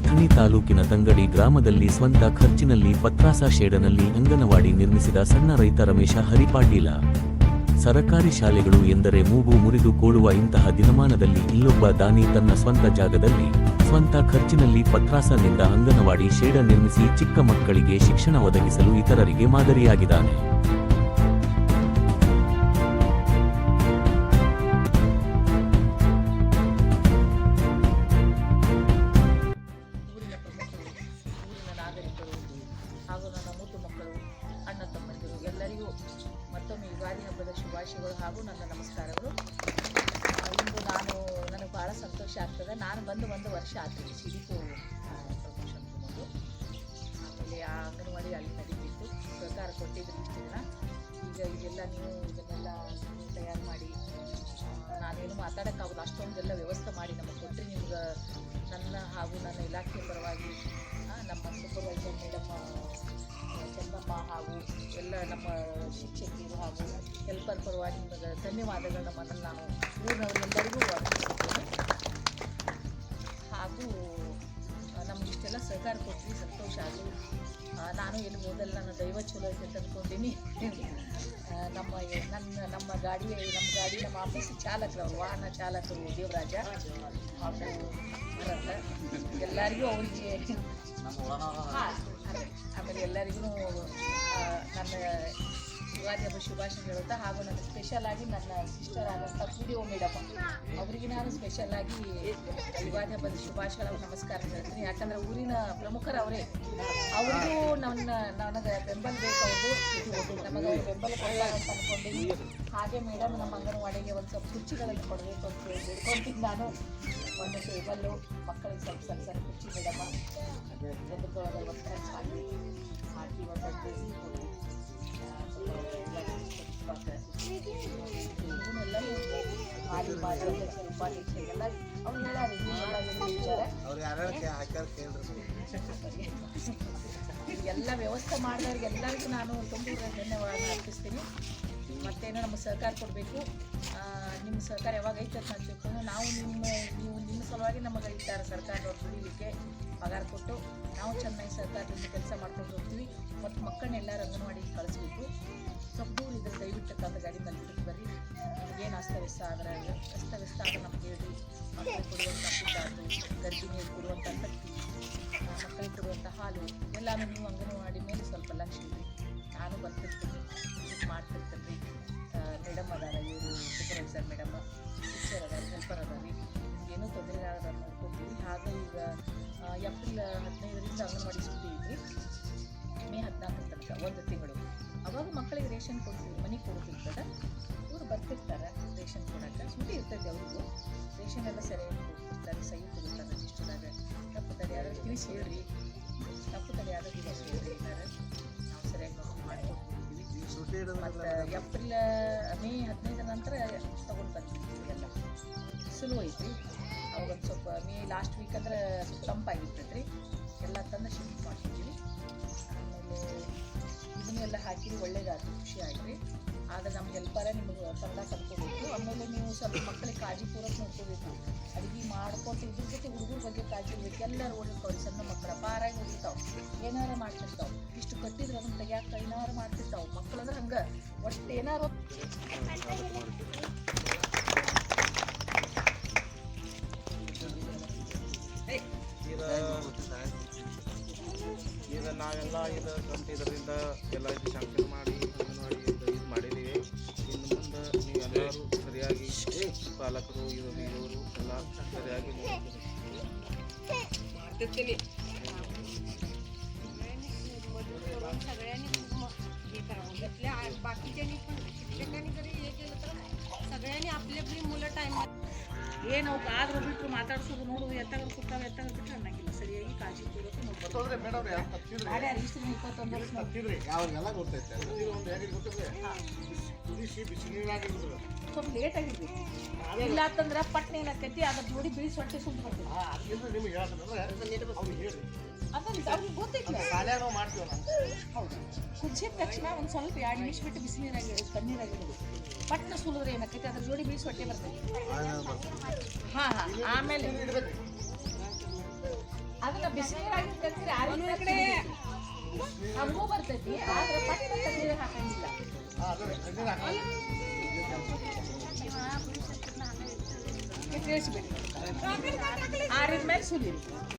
ಅಥಣಿ ತಾಲೂಕಿನ ತಂಗಡಿ ಗ್ರಾಮದಲ್ಲಿ ಸ್ವಂತ ಖರ್ಚಿನಲ್ಲಿ ಪತ್ರಾಸ ಶೇಡನಲ್ಲಿ ಅಂಗನವಾಡಿ ನಿರ್ಮಿಸಿದ ಸಣ್ಣ ರೈತ ರಮೇಶ ಹರಿಪಾಟೀಲ. ಸರಕಾರಿ ಶಾಲೆಗಳು ಎಂದರೆ ಮೂಗು ಮುರಿದು ಕೂಡುವ ಇಂತಹ ದಿನಮಾನದಲ್ಲಿ ಇಲ್ಲೊಬ್ಬ ದಾನಿ ತನ್ನ ಸ್ವಂತ ಜಾಗದಲ್ಲಿ, ಸ್ವಂತ ಖರ್ಚಿನಲ್ಲಿ ಪತ್ರಾಸನಿಂದ ಅಂಗನವಾಡಿ ಶೇಡ ನಿರ್ಮಿಸಿ ಚಿಕ್ಕ ಮಕ್ಕಳಿಗೆ ಶಿಕ್ಷಣ ಒದಗಿಸಲು ಇತರರಿಗೆ ಮಾದರಿಯಾಗಿದ್ದಾನೆ. ಮತ್ತೊಮ್ಮೆ ಯುಗಾದಿ ಹಬ್ಬದ ಶುಭಾಶಯಗಳು ಹಾಗೂ ನನ್ನ ನಮಸ್ಕಾರಗಳು. ಇಂದು ನಾನು, ನನಗೆ ಭಾಳ ಸಂತೋಷ ಆಗ್ತದೆ. ನಾನು ಬಂದು ಒಂದು ವರ್ಷ ಆಗ್ತದೆ ಸಿಡಿಪು ಪ್ರಮೋಷನ್ ತಗೊಂಡು. ಆಮೇಲೆ ಆ ಅಂಗನವಾಡಿ ಅಲ್ಲಿ ನಡೀತಿತ್ತು ಸರ್ಕಾರ ಕೊಟ್ಟಿದ್ರು ಇಷ್ಟು ದಿನ. ಈಗ ಇದೆಲ್ಲ ನೀವು, ಇದನ್ನೆಲ್ಲ ತಯಾರು ಮಾಡಿ ನಾನೇನು ಮಾತಾಡೋಕ್ಕಾಗಲ್ಲ. ಅಷ್ಟೊಂದೆಲ್ಲ ವ್ಯವಸ್ಥೆ ಮಾಡಿ ನಮಗೆ ಕೊಟ್ಟರೆ ನಿಮ್ಗೆ ನನ್ನ ಹಾಗೂ ನನ್ನ ಇಲಾಖೆ ಹೆಲ್ಪರ್ ಪರವಾಗಿ ನಿಮಗೆ ಧನ್ಯವಾದಗಳನ್ನ ಮೊದಲು ನಾನು ಊರಿನವರೆಲ್ಲರಿಗೂ ಹಾಗೂ ನಮ್ಗೆ ಇಷ್ಟೆಲ್ಲ ಸಹಕಾರ ಕೊಟ್ಟಿ ಸಂತೋಷ ಆಯಿತು ನಾನು ಎಲ್ಲಿ ಮೊದಲು ನನ್ನ ದೈವ ಚಲೋ ಐತೆ ಅಂತ ಅಂದ್ಕೊಂಡೀನಿ ನಮ್ಮ ನನ್ನ ನಮ್ಮ ಗಾಡಿ ನಮ್ಮ ಗಾಡಿ ನಮ್ಮ ಆಫೀಸ್ ಚಾಲಕರು ಅವ್ರು ವಾಹನ ಚಾಲಕರು ದೇವರಾಜ ಹಾಗೂ ಎಲ್ಲರಿಗೂ ಅವರಿಗೆ ಆಮೇಲೆ ಎಲ್ಲರಿಗೂ ನನ್ನ ಯುಗಾದಿ ಹಬ್ಬ ಶುಭಾಶಯ ಹೇಳುತ್ತಾ ಹಾಗೂ ನನ್ನ ಸ್ಪೆಷಲ್ ಆಗಿ ನನ್ನ ಸಿಸ್ಟರ್ ಆದಂಥ ಪೂರಿ ಮೇಡಮ್ ಅವರಿಗೆ ನಾನು ಸ್ಪೆಷಲ್ ಆಗಿ ಯುಗಾದಿ ಹಬ್ಬದ ಶುಭಾಶಯ ನಮಸ್ಕಾರ ಹೇಳ್ತೀನಿ. ಯಾಕಂದ್ರೆ ಊರಿನ ಪ್ರಮುಖರು ಅವರೇ ಅವರಿಗೂ ನನ್ನ, ನನಗೆ ಬೆಂಬಲ ಬೇಕು ನಮಗೆ ಬೆಂಬಲ ಕೊಡಲ್ಲ ಅಂತ ಅನ್ಕೊಂಡೀನಿ. ಹಾಗೆ ಮೇಡಮ್ ನಮ್ಮ ಅಂಗನವಾಡಿಗೆ ಒಂದು ಸ್ವಲ್ಪ ಕುರ್ಚಿಗಳನ್ನು ಕೊಡಬೇಕು ಅಂತ ಹೇಳಿ ಬೇಡ್ಕೊಂತೀನಿ ನಾನು. ಒಂದು ಟೇಬಲ್ಲು ಮಕ್ಕಳಿಗೆ ಸ್ವಲ್ಪ, ಸಣ್ಣ ಸಣ್ಣ ಕುರ್ಚಿ ಮೇಡಮ್ ಒಂದು ಹಾಕಿ ಒಂದು ಎಲ್ಲ ವ್ಯವಸ್ಥೆ ಮಾಡಿದವ್ರಿಗೆ ಎಲ್ಲರಿಗೂ ನಾನು ತುಂಬ ಧನ್ಯವಾದ ಅರ್ಪಿಸ್ತೀನಿ. ಮತ್ತೇನೋ ನಮ್ಮ ಸಹಕಾರ ಕೊಡಬೇಕು? ನಿಮ್ಮ ಸಹಕಾರ ಯಾವಾಗ ಐತೆ ಅಂತ ತಿಳ್ಕೊಂಡು ನಾವು ನಿಮ್ಮ ನೀವು ನಿಮ್ಮ ಸಲುವಾಗಿ ನಮಗೆ ಇರ್ತಾರೆ ಸರ್ಕಾರದವ್ರು ದುಡಿಲಿಕ್ಕೆ ಪಗಾರ ಕೊಟ್ಟು ನಾವು ಚೆನ್ನಾಗಿ ಸರ್ಕಾರದಿಂದ ಕೆಲಸ ಮಾಡ್ಕೊಂಡು ಹೋಗ್ತೀವಿ. ಮತ್ತು ಮಕ್ಕಳನ್ನೆಲ್ಲ ರಂಗನವಾಡಿ ಅಂಗನವಾಡಿಗೆ ದಯವಿಟ್ಟು ಕಂದ ಗಾಡಿ ಮೇಲೆ ಬರ್ರಿ ಏನು ಅಸ್ತವ್ಯಸ್ತ ಆದ್ರೆ ಅಸ್ತವ್ಯಸ್ತ ಆದ್ರೆ ನಮ್ಗೆ ಹೇಳಿ ಮಕ್ಕಳಿಗೆ ಕೊಡುವಂಥ ಫುಡ್ ಗರ್ಭಿಣಿಯರಿಗೆ ಕೊಡುವಂಥ ತಟ್ಟಿ ಮಕ್ಕಳಿಗೆ ಕೊಡುವಂಥ ಹಾಲು, ಎಲ್ಲಾನು ನೀವು ಅಂಗನವಾಡಿ ಮೇಲೆ ಸ್ವಲ್ಪ ಲಕ್ಷ ಇಡಿ. ನಾನು ಬರ್ತಿರ್ತೀನಿ. ವಿಸಿಟ್ ಮಾಡ್ತಿರ್ತೀನಿ. ಮೇಡಮ್ ಅದಾರ, ಇವರು ಸೂಪರ್ವೈಸರ್ ಮೇಡಮ್. ಟೀಚರ್ ಅದಾರ ಹೆಲ್ಪರ್ ಅದಾರ. ರೀ ಏನೂ ತೊಂದರೆ ಆಗದ ನೋಡ್ಕೊತೀವಿ ಹಾಗೆ ಈಗ ಏಪ್ರಿಲ್ ಹದಿನೈದರಿಂದ ಅಂಗನವಾಡಿ ಸುದ್ದಿ ಐತ್ರಿ. ಮೇ ಹದಿನಾಲ್ಕರ ತನಕ, ಒಂದು ತಿಂಗಳು. ಅವಾಗ ಮಕ್ಕಳಿಗೆ ರೇಷನ್ ಕೊಡ್ತೀವಿ. ಕೊಡ್ತಿರ್ತದೆ ಇವರು ಬರ್ತಿರ್ತಾರೆ ರೇಷನ್ ಕೊಡೋಕ್ಕೆ. ಸುದ್ದಿ ಇರ್ತೈತೆ ಅವ್ರಿಗೂ ರೇಷನ್ ಎಲ್ಲ ಸರಿಯಾಗಿ ಕೊಡ್ತಾರೆ ಸಹಿ ಕೊಡ್ತಾರೆ ರಿಜಿಸ್ಟರ್ದಾಗ ತಪ್ಪು ತಡೆ ಯಾರು ತಿಳಿಸಿ ಹೇಳ್ರಿ. ತಪ್ಪು ತಡೆ ಯಾರು ತಿಳಿಸಿ ಹೇಳ್ರಿ ನಾವು ಸರಿಯಾಗಿ ಮಾಡ್ಕೊಡ್ತೀವಿ ಮತ್ತು ಏಪ್ರಿಲ್ ಮೇ ಹದಿನೈದರ ನಂತರ ತಗೊಂಡು ಬರ್ತಿರ್ತೀವಿ ಎಲ್ಲ ಸುಲಭ ಐತಿ ಅವಾಗೊಂದು ಸ್ವಲ್ಪ ಮೇ ಲಾಸ್ಟ್ ವೀಕ್ ಅಂದ್ರೆ ತಂಪಾಗಿರ್ತೈತ್ರಿ ಎಲ್ಲ ತಂದು ಶಿಫ್ಟ್ ಮಾಡ್ತಿದ್ದೀವಿ ಆಮೇಲೆ ಇದನ್ನೆಲ್ಲ ಹಾಕಿ ಒಳ್ಳೇದಾಗ್ತದೆ, ಖುಷಿ ಆಯ್ತು ರೀ ಆದರೆ ನಮ್ಗೆ ಎಲ್ಪಾರ ನಿಮಗೆ ಕನ್ನಡ ಕಲ್ತ್ಕೋಬೇಕು. ಆಮೇಲೆ ನೀವು ಸ್ವಲ್ಪ ಮಕ್ಕಳಿಗೆ ಕಾಳಜಿ ಪೂರಕ ನೋಡ್ಕೋಬೇಕು. ಅಡುಗೆ ಮಾಡ್ಕೊಟ್ಟು ಇದ್ರ ಜೊತೆ ಹುಡುಗರ ಬಗ್ಗೆ ಕಾಳಜಿ ಇರ್ಬೇಕು. ಎಲ್ಲರೂ ಓಡಿರ್ತಾವೆ ಸಣ್ಣ ಮಕ್ಕಳ ಪಾರಾಗಿ ಹೋಗಿರ್ತಾವೆ ಏನಾರ ಮಾಡ್ತಿರ್ತಾವೆ. ಇಷ್ಟು ಕಟ್ಟಿದ್ರೆ ಅದನ್ನ ತೆಗಿಯಾಕ ಏನಾರು ಮಾಡ್ತಿರ್ತಾವೆ. ಮಕ್ಕಳು ಅಂದ್ರೆ ಹಂಗೆ ಒಟ್ಟು ಏನಾರು ಈಗ ನಾವೆಲ್ಲ ಇದು ಕಂತು ಇದರಿಂದ ಎಲ್ಲ ಶಾಂಕ್ಷನ್ ಮಾಡಿ ಎಲ್ಲ ಸರಿಯಾಗಿ ಏನು ಅವ್ಕೆ ಆದ್ರೂ ಬಿಟ್ಟರು ಮಾತಾಡ್ಸೋದು ನೋಡೋದು ಎತ್ತಾಗ ಸುತ್ತಾಗ ಎತ್ತಾಗ ಬಿಟ್ಟರೆ ಅನ್ನಂಗಿಲ್ಲ. ಸರಿಯಾಗಿ ಕಾಳಜಿ ಇಷ್ಟು ಇಪ್ಪತ್ತೊಂದು ವರ್ಷ ಹತ್ತಿದ್ರಿ ಅವ್ರಿಗೆಲ್ಲ ಗೊತ್ತೈತೆ ಇದು ಒಂದು ಹೇಗೆ ಗೊತ್ತಿದೆ ಕುದಿಸಿ ಬಿಸಿ ಸ್ವಲ್ಪ ಲೇಟ್ ಆಗಿದ್ವಿ. ಇಲ್ಲ ಅಂತಂದ್ರೆ ಪಟ್ನೆ ಏನಾಕೈತಿ ಅದ್ರ ಜೋಡಿ ಬಿಳಿ ಸೊಟ್ಟೆ ಸುಮ್ಮನೆ ಬರ್ತದೆ ಹಾಂ ಅದರಿಂದ ನಿಮ್ಗೆ ಹೇಳ್ತಂದ್ರೆ ಅವ್ರಿಗೆ ಹೇಳಿ. ಅದನ್ನ ಅವ್ರಿಗೆ ಗೊತ್ತೈತಿಲ್ಲ ಶಾಲ್ಯಾಗ ನಾವು ಮಾಡ್ತೀವಿ ನಾವು ಹೌದು. ಕುದಿಸಿದ ತಕ್ಷಣ ಒಂದು ಸ್ವಲ್ಪ ಎರಡು ನಿಮಿಷ ಬಿಟ್ಟು ಬಿಸಿ ನೀರಾಗಿರೋದು ತಣ್ಣೀರಾಗಿರೋದು ಪಟ್ನ ಸುಲಿದ್ರೆ ಏನಾಕೈತಿ ಅದ್ರ ಜೋಡಿ ಬೀಳ್ಸಿ ಹೊಟ್ಟೆ ಬರ್ತೈತಿ. ಹಾ ಹಾ, ಆಮೇಲೆ ಅದನ್ನ ಬಿಸಿನೀರಾಗಿ ಕಲ್ಸಿದ್ರೆ ಆರಿದ ಕಡೆ ನಮಗೂ ಬರ್ತೈತಿ, ಆದ್ರೆ ಪಟ್ಟ ನೀರು ಹಾಕಂಗಿಲ್ಲ. ಆರಿದ ಮೇಲೆ ಸುಲಿರಿ.